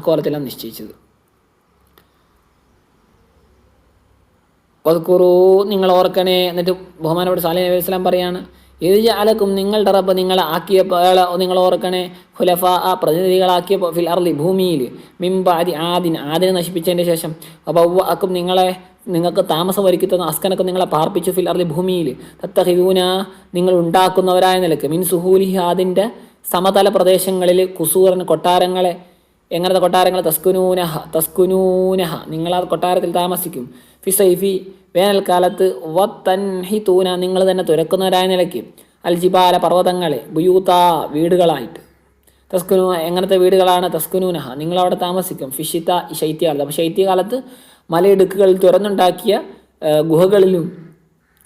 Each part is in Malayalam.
അക്കോലത്തിലാണ് നിശ്ചയിച്ചത്. വതുക്കുറൂ നിങ്ങൾ ഓർക്കണേ എന്നിട്ട് ബഹുമാനോട് സാലി നബി വസ്ലാം പറയാണ് ഇത് ജാലക്കും നിങ്ങളുടെ റബ്ബ് നിങ്ങളെ ആക്കിയപ്പോൾ നിങ്ങൾ ഓർക്കണേ ഖുലഫ ആ പ്രതിനിധികളാക്കിയപ്പോൾ ഫിൽ അർലി ഭൂമിയിൽ മിംബാദി ആദിൻ ആദിനെ നശിപ്പിച്ചതിന്റെ ശേഷം അപ്പോൾ അക്കും നിങ്ങളെ നിങ്ങൾക്ക് താമസം ഒരുക്കി അസ്കനൊക്കെ നിങ്ങളെ പാർപ്പിച്ചു ഫിൽ അർലി ഭൂമിയിൽ തത്തഹിദൂന നിങ്ങൾ ഉണ്ടാക്കുന്നവരായ നിലയ്ക്ക് മിൻ സുഹൂലി ആദിന്റെ സമതല പ്രദേശങ്ങളിൽ കുസൂറൻ കൊട്ടാരങ്ങളെ എങ്ങനത്തെ കൊട്ടാരങ്ങൾ തസ്കുനൂനഹ തസ്കുനൂനഹ. നിങ്ങൾ ആ കൊട്ടാരത്തിൽ താമസിക്കും. ഫിസൈഫി വേനൽക്കാലത്ത് വേനൽക്കാലത്ത് വത്തൻഹിതൂന നിങ്ങൾ തന്നെ തുരക്കുന്നവരായ നിലയ്ക്ക് അൽജിബാല പർവതങ്ങളെ ബുയൂത്ത വീടുകളായിട്ട്. തസ്കുനു എങ്ങനത്തെ വീടുകളാണ് തസ്കുനൂനഹ? നിങ്ങൾ അവിടെ താമസിക്കും. ഫിഷിത്ത ശൈത്യകാലത്ത്. അപ്പോൾ ശൈത്യകാലത്ത് മലയിടുക്കുകളിൽ തുറന്നുണ്ടാക്കിയ ഗുഹകളിലും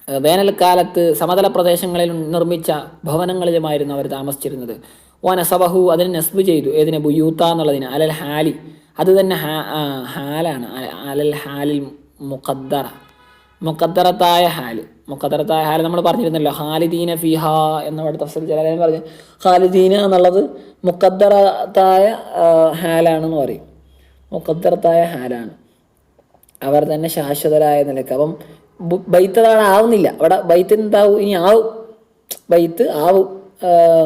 വേനൽക്കാലത്ത് സമതല പ്രദേശങ്ങളിൽ നിർമ്മിച്ച ഭവനങ്ങളിലുമായിരുന്നു അവർ താമസിച്ചിരുന്നത്. ഓ നസബഹു അതിനെ നസ്ബ് ചെയ്തു. ഏതിനെ? ബുയൂത്ത എന്നുള്ളതിന്. അലൽ ഹാലി. അത് തന്നെ ഹാ ഹാലാണ്. അലൽ ഹാലിൽ മുഖദ്ദറ. മുഖദ്ദറത്തായ ഹാൽ. മുഖദ്ദറത്തായ ഹാൽ നമ്മൾ പറഞ്ഞിരുന്നല്ലോ. ഹാലിദീന ഫിഹ എന്നവിടെ തഫ്സൽ ജലാലയം പറഞ്ഞു. ഹാലിദീന എന്നുള്ളത് മുഖദ്ദറത്തായ ഹാലാണെന്ന് പറയും. മുഖദ്ദറത്തായ ഹാലാണ്. അവർ തന്നെ ശാശ്വതരായ നിലയ്ക്ക് അപ്പം ബൈത്ത് അതാണ് ആവുന്നില്ല. അവിടെ ബൈത്ത് എന്താവും ഇനി ആവും. ബൈത്ത് ആവും.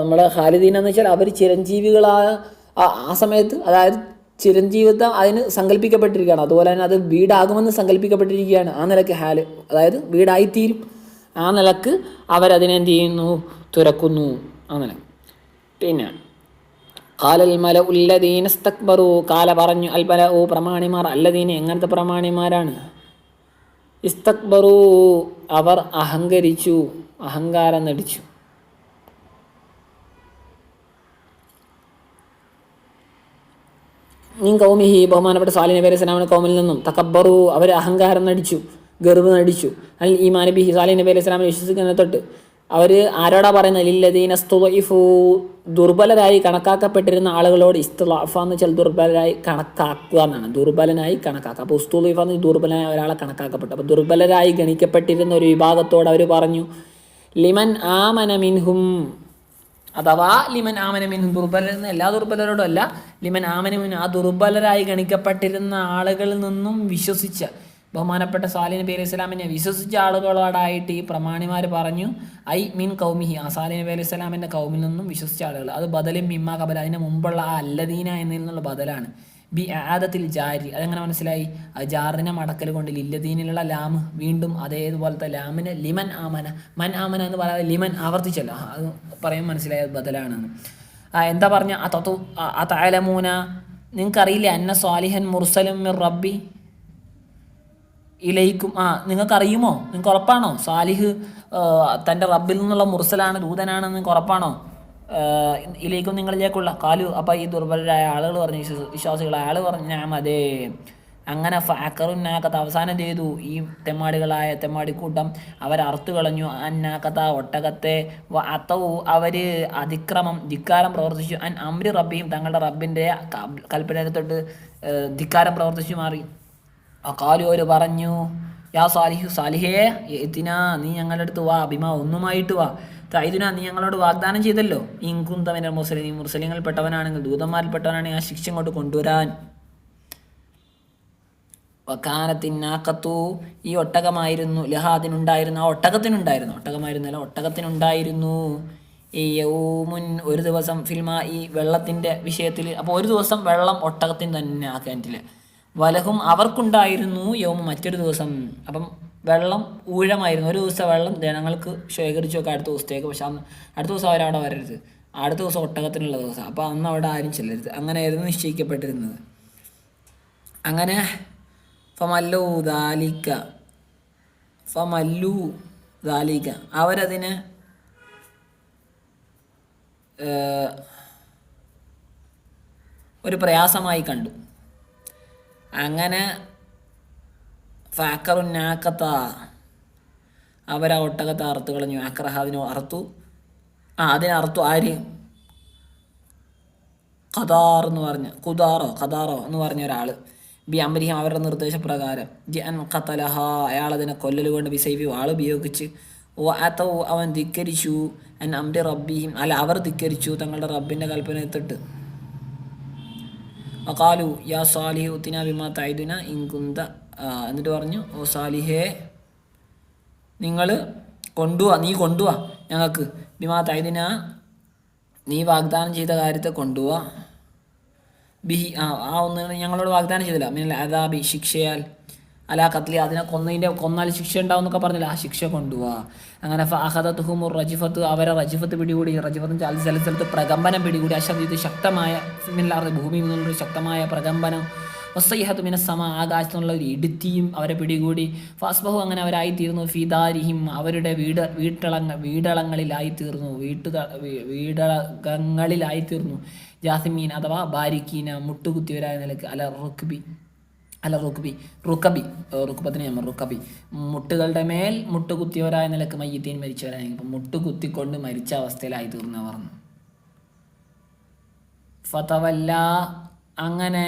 നമ്മുടെ ഖാലിദീൻ എന്ന് വെച്ചാൽ അവർ ചിരഞ്ജീവികളായ ആ- സമയത്ത് അതായത് ചിരഞ്ജീവിത്വം അതിന് സങ്കല്പിക്കപ്പെട്ടിരിക്കുകയാണ് അതുപോലെ തന്നെ അത് വീടാകുമെന്ന് സങ്കല്പിക്കപ്പെട്ടിരിക്കുകയാണ് ആ നിലയ്ക്ക് ഹാൽ. അതായത് വീടായിത്തീരും. ആ നിലയ്ക്ക് അവരതിനെന്ത് ചെയ്യുന്നു? തുരക്കുന്നു. ആ നില. പിന്നെ കാലൽ മല ഉല്ലദീനസ്തക്ബറു കാല പറഞ്ഞു അൽമല ഓ പ്രമാണിമാർ അല്ലദീന എങ്ങനത്തെ പ്രമാണിമാരാണ്? ഇസ്തക്ബറു. അവർ അഹങ്കരിച്ചു അഹങ്കാരം നടിച്ചു. നീ കൗമിഹി ബഹുമാനപ്പെട്ട സാലി നബി അലൈഹി സ്വലാമിന്റെ കൗമിൽ നിന്നും തക്കബറു അവർ അഹങ്കാരം നടിച്ചു ഗർവ് നടിച്ചു. അൽ ഈമാൻ ബിഹി സാലി നബി അലൈഹി സ്വലാമിനെ വിശ്വസിക്കുന്ന തൊട്ട് അവർ ആരോടാ പറയുന്നത് ലില്ലദീന സ്തുഫു ദുർബലരായി കണക്കാക്കപ്പെട്ടിരുന്ന ആളുകളോട് ഇസ്തുലാഫ എന്ന് വെച്ചാൽ ദുർബലരായി കണക്കാക്കുക എന്നാണ്. ദുർബലനായി കണക്കാക്കുക. അപ്പോൾ ഉസ്തുലൈഫ എന്ന് ദുർബലനായ ഒരാളെ കണക്കാക്കപ്പെട്ടു. അപ്പോൾ ദുർബലരായി ഗണിക്കപ്പെട്ടിരുന്ന ഒരു വിഭാഗത്തോട് അവർ പറഞ്ഞു ലിമൻ ആമന മിൻഹും അഥവാ ലിമൻ ആമനമിൻ ദുർബലർ എന്ന് എല്ലാ ദുർബലരോടും അല്ല ലിമൻ ആമനമിൻ ആ ദുർബലരായി ഗണിക്കപ്പെട്ടിരുന്ന ആളുകളിൽ നിന്നും വിശ്വസിച്ച ബഹുമാനപ്പെട്ട സാലി നബി അലൈഹി സ്വലാമിനെ വിശ്വസിച്ച ആളുകളോടായിട്ട് ഈ പ്രമാണിമാർ പറഞ്ഞു ഐ മീൻ കൗമിഹി ആ സാലി നബി അലൈഹി സ്വലാമിന്റെ കൗമിൽ നിന്നും വിശ്വസിച്ച ആളുകൾ. അത് ബദലും മിമ്മ കബല അതിന് മുമ്പുള്ള ആ അല്ലദീന എന്നതിൽ നിന്നുള്ള ബദലാണ്. ബി ആദത്തിൽ ജാരി. അതെങ്ങനെ മനസ്സിലായി? ജാറിനെ മടക്കൽ കൊണ്ട് ലില്ലദീനിലുള്ള ലാമ് വീണ്ടും അതേതുപോലത്തെ ലാമിന് ലിമൻ ആമന. മൻ ആമന എന്ന് പറയാതെ ലിമൻ ആവർത്തിച്ചല്ലോ. അത് പറയും മനസ്സിലായ ബദലാണെന്ന്. എന്താ പറഞ്ഞ? ആ തത്തു ആ താലമൂന നിങ്ങൾക്കറിയില്ലേ? അന്ന സ്വാലിഹൻ മുർസലും മിർ റബ്ബി ഇലയിക്കും ആ നിങ്ങൾക്കറിയുമോ? നിങ്ങൾക്ക് ഉറപ്പാണോ? സ്വാലിഹ് തന്റെ റബ്ബിൽ നിന്നുള്ള മുർസലാണ് ദൂതനാണെന്ന് നിങ്ങൾക്ക് ഉറപ്പാണോ? ആ, ഇലയിക്കും നിങ്ങളിലേക്കുള്ള കാലു അപ്പോൾ ഈ ദുർബലരായ ആളുകൾ പറഞ്ഞു വിശ്വാസികൾ ആൾ പറഞ്ഞു ഞാൻ അതെ. അങ്ങനെ ഫാക്കറുന്നാക്കത്ത് അവസാനം ചെയ്തു? ഈ തെമ്മാടികളായ തെമ്മാടിക്കൂട്ടം അവർ അറുത്തു കളഞ്ഞു. അന്നാക്കത്ത ഒട്ടകത്തെ അത്തവും അവർ അതിക്രമം ധിക്കാരം പ്രവർത്തിച്ചു. അൻ അമ്രി റബ്ബിയും തങ്ങളുടെ റബ്ബിന്റെ കൽപ്പനയെ തൊട്ട് ആ, ധിക്കാരം പ്രവർത്തിച്ചു മാറി. കാലു അവർ പറഞ്ഞു യാ സാലിഹു സാലിഹേ എത്തിനാ നീ ഞങ്ങളുടെ അടുത്ത് വാ അഭിമ ഒന്നുമായിട്ട് വാ. തൈദിന നീ ഞങ്ങളോട് വാഗ്ദാനം ചെയ്തല്ലോ. ഇൻകുന്തവന്റെ മുസ്ലിം നീ മുസ്ലിങ്ങളിൽ പെട്ടവനാണെങ്കിൽ ദൂതന്മാരിൽ പെട്ടവനാണെങ്കിൽ ആ ശിക്ഷ ഇങ്ങോട്ട് കൊണ്ടുവരാൻ. വക്കാനത്തിനാക്കത്തു ഈ ഒട്ടകമായിരുന്നു ലഹാദിനുണ്ടായിരുന്നു ആ ഒട്ടകത്തിനുണ്ടായിരുന്നു ഒട്ടകമായിരുന്നല്ല ഒട്ടകത്തിനുണ്ടായിരുന്നു. ഈ യൗമുൻ ഒരു ദിവസം ഫിൽമ ഈ വെള്ളത്തിന്റെ വിഷയത്തിൽ അപ്പോൾ ഒരു ദിവസം വെള്ളം ഒട്ടകത്തിന് തന്നെ ആ കിണറ്റിൽ വലഹും അവർക്കുണ്ടായിരുന്നു യൗമ മറ്റൊരു ദിവസം. അപ്പം വെള്ളം ഊഴമായിരുന്നു. ഒരു ദിവസം വെള്ളം ജനങ്ങൾക്ക് ശേഖരിച്ചു വെക്കാം അടുത്ത ദിവസത്തേക്ക്. പക്ഷെ അന്ന് അടുത്ത ദിവസം അവരവിടെ വരരുത്. അടുത്ത ദിവസം ഒട്ടകത്തിനുള്ള ദിവസം. അപ്പോൾ അന്ന് അവിടെ ആരും ചെല്ലരുത്. അങ്ങനെയായിരുന്നു നിശ്ചയിക്കപ്പെട്ടിരുന്നത്. അങ്ങനെ ഫമല്ലു ദാലിക്ക ഫമല്ലു ദാലിക്ക അവരതിന് ഒരു പ്രയാസമായി കണ്ടു. അങ്ങനെ ഫാക്കറുന്നാക്കത്ത അവരാ ഒട്ടകത്തെ അറുത്ത് കളഞ്ഞു. ആക്രഹ അതിനെ അറുത്തു. ആ അതിനെ അറുത്തു ആര്? ഖദാർ എന്ന് പറഞ്ഞ. ഖുദാറോ ഖദാറോ എന്ന് പറഞ്ഞ ഒരാൾ ബി അമരിഹം അവരുടെ നിർദ്ദേശപ്രകാരം. ജി അൻ ഖത്തലഹ അയാൾ അതിനെ കൊല്ലലുകൊണ്ട് ബിസൈഫി ആൾ ഉപയോഗിച്ച്. ഓ അത്തോ അവൻ ധിക്കരിച്ചു. അൻ അമ്രി റബ്ബിയും അല്ല അവർ ധിക്കരിച്ചു തങ്ങളുടെ റബ്ബിന്റെ കൽപ്പന എത്തിട്ട് അക്കാലു യാ സാലിഹ് ഉത്തിന ബിമാ തൈദുന ഇൻകുന്ത എന്നിട്ട് പറഞ്ഞു ഓ സാലിഹേ നിങ്ങൾ കൊണ്ടുവാ നീ കൊണ്ടുവാ ഞങ്ങൾക്ക്. ബിമാ തൈദിന നീ വാഗ്ദാനം ചെയ്ത കാര്യത്തെ കൊണ്ടുപോവാ ബിഹി ആ ആ ഒന്ന് ഞങ്ങളോട് വാഗ്ദാനം ചെയ്തില്ല. മീനൽ അതാബി ശിക്ഷയാൽ അല്ല കത്ലി അതിനെ കൊന്നതിന്റെ കൊന്നാൽ ശിക്ഷ ഉണ്ടാവും എന്നൊക്കെ പറഞ്ഞില്ല ആ ശിക്ഷ കൊണ്ടുപോവാ അങ്ങനെ ഫഹദത്തുഹുമുർ റജിഫത്ത് അവരെ റജിഫത്ത് പിടികൂടി റജിഫത്തും ചാലി സ്ഥല സ്ഥലത്ത് പ്രകമ്പനം പിടികൂടി. അശബ്ദിത് ശക്തമായ മില്ലാറ് ഭൂമിയിൽ നിന്നുള്ളൊരു ശക്തമായ പ്രകമ്പനം വസ്സയ്യഹത്ത് മിന സമ ആകാശത്തു നിന്നുള്ള ഒരു ഇടുത്തിയും അവരെ പിടികൂടി. ഫാസ്ബഹു അങ്ങനെ അവരായിത്തീർന്നു. ഫിദാരിഹിം അവരുടെ വീട് വീട്ടളങ്ങ വീടളങ്ങളിലായിത്തീർന്നു. വീട്ടുക വീടകങ്ങളിലായിത്തീർന്നു ജാസിമീൻ അഥവാ ബാരിക്കീന മുട്ടുകുത്തിയവരായ നിലയ്ക്ക് അല റുക്ബി അല്ല റുക്ബി റുക്കബി റുക്കബത്തിന് നമ്മൾ റുക്കബി മുട്ടുകളുടെ മേൽ മുട്ടുകുത്തിയവരായ നിലയ്ക്ക് മയ്യത്തീൻ മരിച്ചവരായ ഇപ്പം മുട്ടുകുത്തിക്കൊണ്ട് മരിച്ച അവസ്ഥയിലായി തീർന്നവർന്നു ഫതവല്ല അങ്ങനെ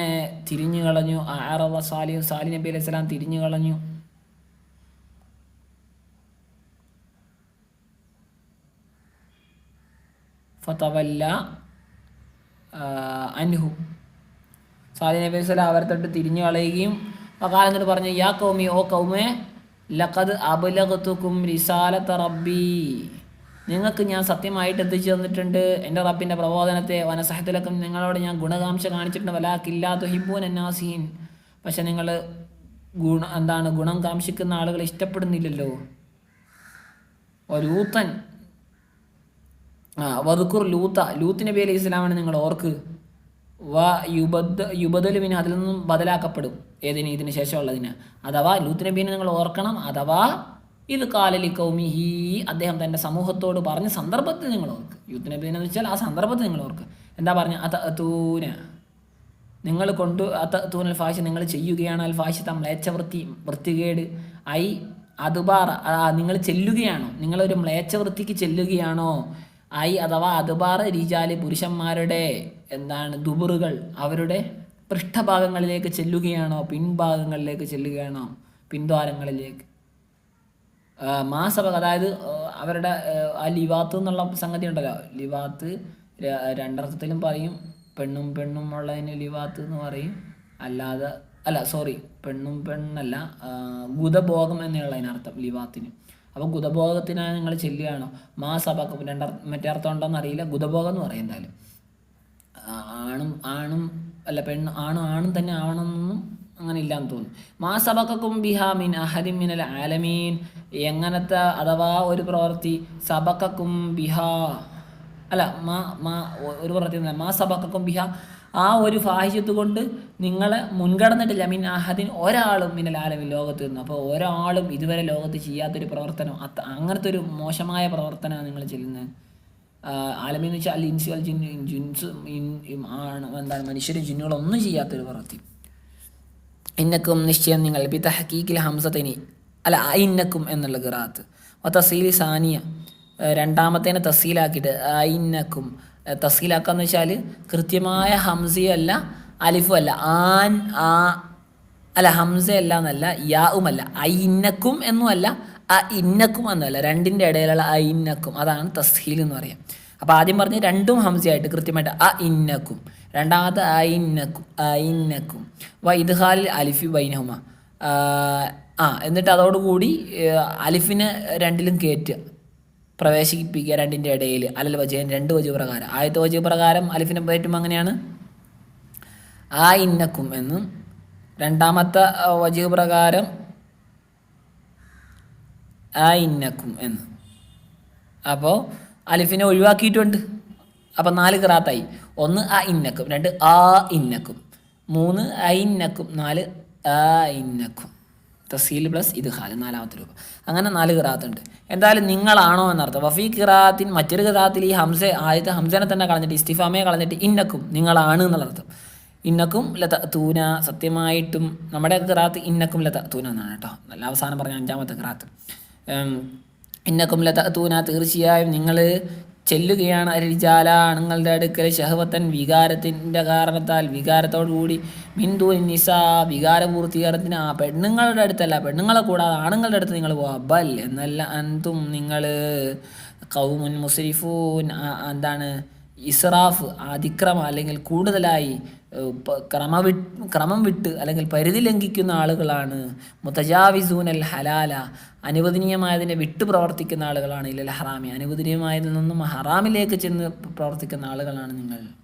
തിരിഞ്ഞു കളഞ്ഞു. ആറവ സാലിയും സാലി നബി അലൈഹി സ്വലാം തിരിഞ്ഞു കളഞ്ഞു. ഫതവല്ല അൻഹു. സാലി നബി അലൈഹി സ്വലാം അവരെ തൊട്ട് തിരിഞ്ഞു കളയുകയും വകാലം എന്നിട്ട് പറഞ്ഞു യാ കൗമി ഓ കൗമേ ലഖദ് അബുലഖത്തുക്കും റിസാലത റബ്ബി. നിങ്ങൾക്ക് ഞാൻ സത്യമായിട്ട് എത്തിച്ചു തന്നിട്ടുണ്ട്? എന്റെ റബ്ബിന്റെ പ്രബോധനത്തെ വനസഹത്തിലൊക്കെ നിങ്ങളോട് ഞാൻ ഗുണകാംക്ഷ കാണിച്ചിട്ടുണ്ട്. വലാക്കില്ലാത്ത ഹിബൂൻ എന്നാസീൻ പക്ഷെ നിങ്ങൾ ഗുണ എന്താണ് ഗുണം കാംക്ഷിക്കുന്ന ആളുകൾ ഇഷ്ടപ്പെടുന്നില്ലല്ലോ. ലൂത്തൻ ആ വതുക്കുർ ലൂത്ത ലൂത്ത് നബി അലൈഹി ഇസ്ലാമാണ് നിങ്ങൾ ഓർക്ക്. വ യുബദ് യുബദലുവിന് അതിൽ നിന്നും ബദലാക്കപ്പെടും. ഏതിന്? ഇതിന് ശേഷമുള്ളതിന്. അഥവാ ലൂത്ത് നബീനെ നിങ്ങൾ ഓർക്കണം. അഥവാ ഇത് കാലലി കൗമിഹി. അദ്ദേഹം തന്റെ സമൂഹത്തോട് പറഞ്ഞ സന്ദർഭത്തിൽ നിങ്ങൾ ഓർക്ക്. യൂത്ത് നബി എന്ന് വെച്ചാൽ ആ സന്ദർഭത്തിൽ നിങ്ങൾ ഓർക്ക്. എന്താ പറഞ്ഞ? അത തൂന നിങ്ങൾ കൊണ്ട് അത തൂനൽ ഫാഷ നിങ്ങൾ ചെയ്യുകയാണ്. അൽ തം മ്ലേച്ഛവൃത്തി വൃത്തികേട്. ഐ അതുബാറ നിങ്ങൾ ചെല്ലുകയാണോ? നിങ്ങളൊരു മ്ലേച്ഛവൃത്തിക്ക് ചെല്ലുകയാണോ? ഐ അഥവാ അതുബാറ രീജാലി പുരുഷന്മാരുടെ എന്താണ് ദുബറുകൾ അവരുടെ പൃഷ്ഠഭാഗങ്ങളിലേക്ക് ചെല്ലുകയാണോ? പിൻഭാഗങ്ങളിലേക്ക് ചെല്ലുകയാണോ? പിൻദ്വാരങ്ങളിലേക്ക്. മാസഭ അതായത് അവരുടെ ആ, ലിവാത്ത് എന്നുള്ള സംഗതി ഉണ്ടല്ലോ. ലിവാത്ത് രണ്ടർത്ഥത്തിലും പറയും. പെണ്ണും പെണ്ണും ഉള്ളതിന് ലിവാത്ത് എന്ന് പറയും. അല്ലാതെ അല്ല സോറി പെണ്ണും പെണ്ണല്ല ഗുതഭോഗം എന്നുള്ളതിനർത്ഥം ലിവാത്തിന്. അപ്പോൾ ഗുതഭോഗത്തിനായി നിങ്ങൾ ചെല്ലുകയാണോ? മാസഭ രണ്ടർത്ഥ മറ്റേ അർത്ഥം ഉണ്ടോയെന്ന് അറിയില്ല. ഗുതഭോഗം എന്ന് പറയും എന്തായാലും. ആണും ആണും അല്ല പെണ്ണ് ആണും ആണും തന്നെ ആവണമെന്നൊന്നും അങ്ങനെ ഇല്ലാന്ന് തോന്നുന്നു. മാ സബക്കും ബിഹാ മിൻ അഹരി മിനൽ ആലമീൻ. എങ്ങനത്തെ അഥവാ ഒരു പ്രവൃത്തി സബക്കും ബിഹാ അല്ല മാ മാ ഒരു പ്രവൃത്തി മാ സബക്കും ബിഹ ആ ഒരു ഫാഹിഷ്യത്ത് കൊണ്ട് നിങ്ങളെ മുൻകടന്നിട്ടില്ല മീൻ അഹദിൻ ഒരാളും മിനൽ ആലമിൻ ലോകത്ത് നിന്നു. അപ്പോൾ ഒരാളും ഇതുവരെ ലോകത്ത് ചെയ്യാത്തൊരു പ്രവർത്തനം അത്ത അങ്ങനത്തെ ഒരു മോശമായ പ്രവർത്തനമാണ് നിങ്ങൾ ചെല്ലുന്നത് ആലമി എന്ന് വെച്ചാൽ അൽ ഇൻസി അൽ ജിൻ ജിൻസ് ആണ് എന്താണ് മനുഷ്യരും ജിന്നുകളൊന്നും ചെയ്യാത്തൊരു പ്രവൃത്തി. ഇന്നക്കും നിശ്ചയം നിങ്ങൾ ബി തഹക്കീക്കിൽ ഹംസത്തിനി അല്ല ഐന്നക്കും എന്നുള്ള ഖിറാത്ത് തസീലി സാനിയ രണ്ടാമത്തേനെ തസീലാക്കിയിട്ട് ഐന്നക്കും തസീലാക്കാന്ന് വെച്ചാൽ കൃത്യമായ ഹംസയല്ല അലിഫും അല്ല ആൻ ആ അല്ല ഹംസയല്ല എന്നല്ല യാവുമല്ല ഐന്നക്കും എന്നുമല്ല അ ഇന്നക്കും എന്നല്ല രണ്ടിന്റെ ഇടയിലുള്ള ഐന്നക്കും അതാണ് തസ്ഹീൽ എന്ന് പറയാം. അപ്പോൾ ആദ്യം പറഞ്ഞ് രണ്ടും ഹംസയായിട്ട് കൃത്യമായിട്ട് അ ഇന്നക്കും. രണ്ടാമത്തെ അ ഇന്നക്കും അ ഇന്നക്കും. അലിഫി ബൈനഹുമ. ആ, എന്നിട്ട് അതോടുകൂടി അലിഫിനെ രണ്ടിലും കയറ്റുക പ്രവേശിപ്പിക്കുക രണ്ടിന്റെ ഇടയിൽ അലൽ വജയൻ രണ്ട് വജു പ്രകാരം. ആദ്യത്തെ വജു പ്രകാരം അലിഫിനെ പറ്റുമ്പോൾ അങ്ങനെയാണ് ആ ഇന്നക്കും എന്നും. രണ്ടാമത്തെ വജു പ്രകാരം ആ ഇന്നക്കും എന്ന്. അപ്പോൾ അലിഫിനെ ഒഴിവാക്കിയിട്ടുണ്ട്. അപ്പം നാല് ക്രാത്തായി ഒന്ന് അ ഇന്നക്കും രണ്ട് ആ ഇന്നക്കും മൂന്ന് ഐ ഇന്നക്കും നാല് ആ ഇന്നക്കും. തസീൽ പ്ലസ് ഇത് ഹാൽ നാലാമത്തെ രൂപം. അങ്ങനെ നാല് കിറാത്തുണ്ട്. എന്തായാലും നിങ്ങളാണോ എന്നർത്ഥം. വഫീ കിറാത്തിൻ മറ്റൊരു കിറാത്തിൽ ഈ ഹംസ ആദ്യത്തെ ഹംസനെ തന്നെ കളഞ്ഞിട്ട് ഇസ്തിഫാമയെ കളഞ്ഞിട്ട് ഇന്നക്കും നിങ്ങളാണ് എന്നുള്ളർത്ഥം. ഇന്നക്കും ലത തൂന സത്യമായിട്ടും നമ്മുടെ കിറാത്ത് ഇന്നക്കും ലത തൂന എന്നാണ് കേട്ടോ. നല്ല അവസാനം പറഞ്ഞ അഞ്ചാമത്തെ കിറാത്ത്. ഉം, ഇന്നക്കും ലത തൂന തീർച്ചയായും നിങ്ങൾ ചെല്ലുകയാണ് അരിജാല. ആണുങ്ങളുടെ അടുക്കൽ ഷഹവത്തൻ വികാരത്തിന്റെ കാരണത്താൽ വികാരത്തോടു കൂടി മിന്ദു നിസ വികാരപൂർത്തീകരണത്തിന് ആ പെണ്ണുങ്ങളുടെ അടുത്തല്ല പെണ്ണുങ്ങളെ കൂടാതെ ആണുങ്ങളുടെ അടുത്ത് നിങ്ങൾ പോവാ. ബൽ എന്നല്ല അന്തും നിങ്ങൾ കൗമുൻ മുസ്രിഫൂൻ എന്താണ് ഇസ്രാഫ് അതിക്രമം അല്ലെങ്കിൽ കൂടുതലായി ക്രമവി ക്രമ വിട്ട് അല്ലെങ്കിൽ പരിധി ലംഘിക്കുന്ന ആളുകളാണ്. മുത്തജാവിസൂനൽ ഹലാല. അനുവദനീയമായതിനെ വിട്ട് പ്രവർത്തിക്കുന്ന ആളുകളാണ് ഇല്ലല്ല ഹറാമി. അനുവദനീയമായതിൽ നിന്നും ഹറാമിലേക്ക് ചെന്ന് പ്രവർത്തിക്കുന്ന ആളുകളാണ് നിങ്ങൾ.